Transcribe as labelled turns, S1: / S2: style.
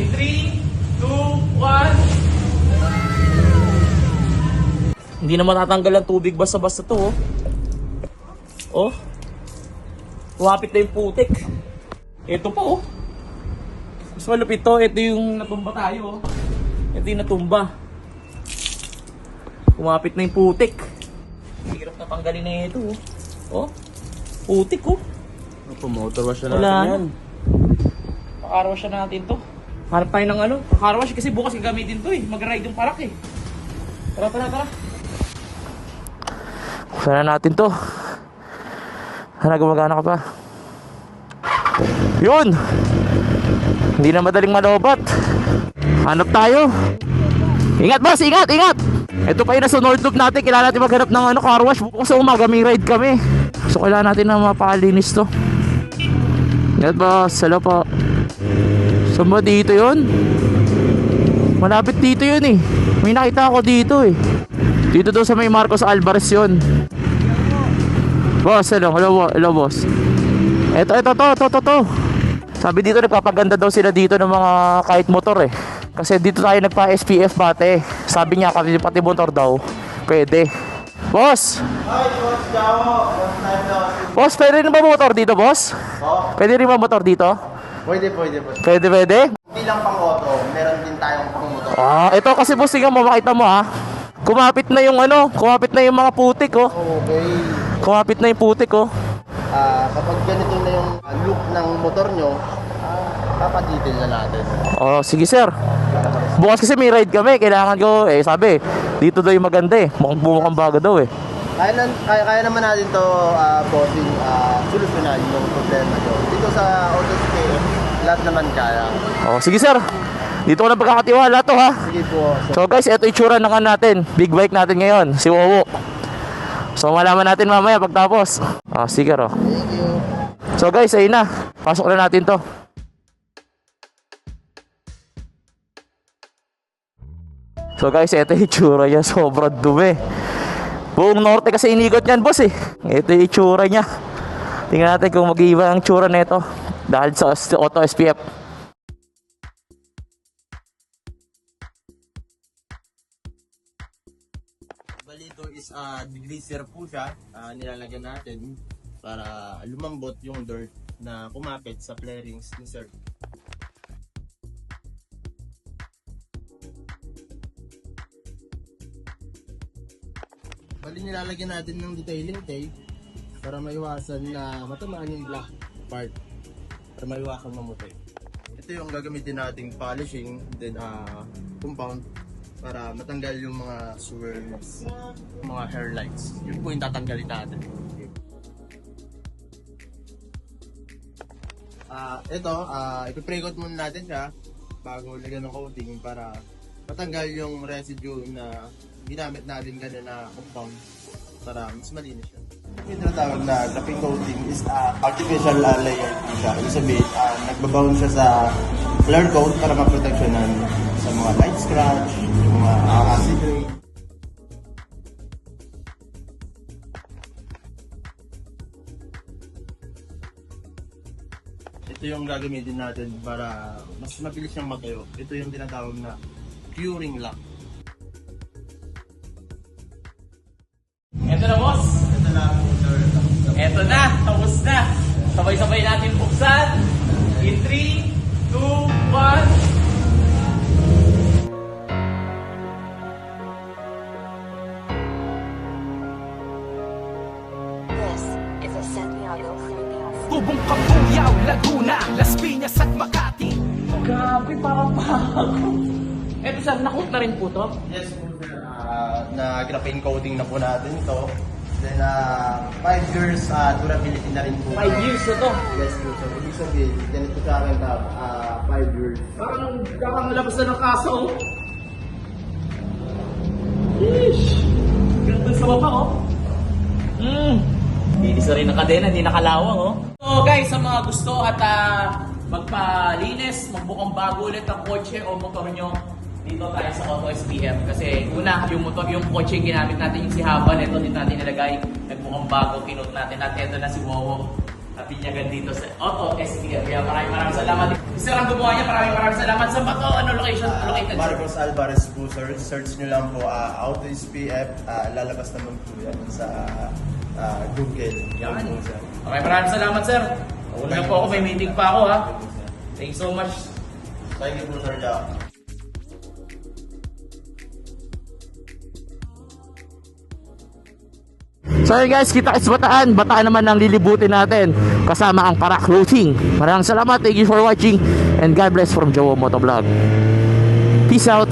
S1: In 3, 2, 1. Hindi na matatanggal ang tubig basta-basta to, oh. Oh. Lumapit na yung putik. Ito pa, oh. Mas malupit to. Ito yung natumba tayo, oh. Ito yung natumba. Kumapit na yung putik. Hirap na tanggalin na ito, oh. Oh. Putik, oh.
S2: Pumotor wash na natin
S1: na.
S2: yan.
S1: Pakarwash na natin to. Harap tayo ng ano. Pakarwash kasi bukas gagamitin to eh. Mag-ride yung parak eh. Tara, tara, tara. Sana natin to. Sana gumagana ka pa. Yun! Hindi na madaling malobat. Hanap tayo. Ingat boss, ingat, ingat! Ito pa yung nasa North Loop natin. Kailangan natin maghanap ng ano, car wash. Bukas umaga may ride kami. So kailangan natin na mapakalinis to. Ingat boss, hello po. Saan ba dito yun? Malapit dito yun eh. May nakita ako dito eh. Dito daw sa may Marcos Alvarez yun. Boss, hello, hello, hello boss. Eto, eto, to, to, to, to. Sabi dito nagpapaganda daw sila dito ng mga kahit motor eh. Kasi dito tayo nagpa SPF bate. Sabi niya kasi pati motor daw. Pwede. Boss!
S2: Hi, Boss Jao.
S1: Boss, pwede rin ba motor dito, boss?
S2: Oh,
S1: Pwede rin ba motor dito?
S2: Pwede, pwede, boss.
S1: Pwede, pwede?
S2: Hindi lang pang auto, meron din tayong pang motor.
S1: Ah, ito kasi boss, tingnan mo, makita mo ha. Kumapit na yung ano, kumapit na yung mga putik oh.
S2: Okay.
S1: Kumapit na yung putik oh.
S2: Ah, kapag ganito na yung ah, look ng motor nyo, ah, papaditin na natin.
S1: Oh, sige sir. Bukas kasi may ride kami, kailangan ko, eh sabi, dito daw yung maganda eh. Mukhang bumukhang bago daw eh.
S2: Kaya, nan- kaya, kaya naman natin to uh, bossing, ah, solusyonan yung problema nyo. Dito sa auto scale, lahat naman kaya.
S1: Oh, sige sir. Dito ko na pagkakatiwala to ha.
S2: Sige po. So,
S1: So guys, ito itsura ano natin. Big bike natin ngayon, si Wowo. So malaman natin mamaya pagtapos. Ah, sige ro.
S2: thank you.
S1: So guys, ayun na. Pasok na natin to. So guys, ito yung itsura niya. Sobrang dumi. Buong norte kasi inigot niyan, boss eh. Ito yung itsura niya. Tingnan natin kung mag-iiba ang itsura nito. Dahil sa auto SPF.
S2: Bali ito is uh, degreaser po siya. Ah, nilalagyan natin para lumambot yung dirt na kumapit sa flarings ni sir. Bali nilalagyan natin ng detailing tape para maiwasan na matamaan yung black part para maiwasan mamuti. Ito yung gagamitin nating polishing then uh, compound para matanggal yung mga swirls, mga hairlines. Yun po yung tatanggalin natin. Ah, ito, ah ipiprekot muna natin siya bago lagyan ng coating para matanggal yung residue na ginamit natin kanina na compound para mas malinis siya. Yung tinatawag na wrapping coating is ah, artificial ah, layer po siya. Ibig sabihin, ah, nagbabound siya sa clear coat para maproteksyonan sa mga light scratch, yung mga uh, acid rain. Ito yung gagamitin natin para mas mabilis siyang matayo. Ito yung tinatawag na curing lock.
S1: Ito na boss.
S2: Ito po, sir.
S1: Ito na. Tapos na. Sabay-sabay natin buksan. In 3, 2, 1.
S3: This is a Santiago Premium.
S4: Tubong Kabuyaw, Laguna, Las Piñas at Makati
S1: Grabe, parang bago. Ito sir, nakoot na rin po to.
S2: Yes po, sir. Ah, na graphene coating na po natin ito. Then, 5 years uh, durability na rin po.
S1: 5 years na to.
S2: Yes po, sir. Ibig sabihin, ganito sa akin ka, 5 years.
S1: Parang kakangalabas na ng kaso. oh. Yeesh. Ganun sa baba, oh. Hmm. Linis na rin ang kadena, hindi nakalawang, oh. So guys, sa mga gusto at ah, magpalinis, magbukang bago ulit ang kotse o motor nyo, dito tayo sa Auto SPF. Kasi una, yung motor, yung kotse yung ginamit natin, yung si Haban, ito din natin nilagay, nagbukang bago, kinot natin. At ito na si Wowo, napinyagan dito sa Auto SPF. Kaya maraming maraming salamat.
S5: Sir, ang gumawa niya, maraming maraming salamat. Saan ba to? Ano location? Located?
S2: Marcos Alvarez po, sir. Search nyo lang po, uh, Auto SPF, ah, lalabas naman po yan sa ah, Google.
S5: Yan.
S2: po, sir.
S5: Okay, maraming salamat, sir. Una po ako, may meeting pa ako, ha? Thank you so much.
S2: Thank you po, sir Jack.
S1: So yun guys, kita kits bataan. Bataan naman ang lilibutin natin. Kasama ang para clothing. Maraming salamat. Thank you for watching. And God bless from Jowo Motovlog. Peace out.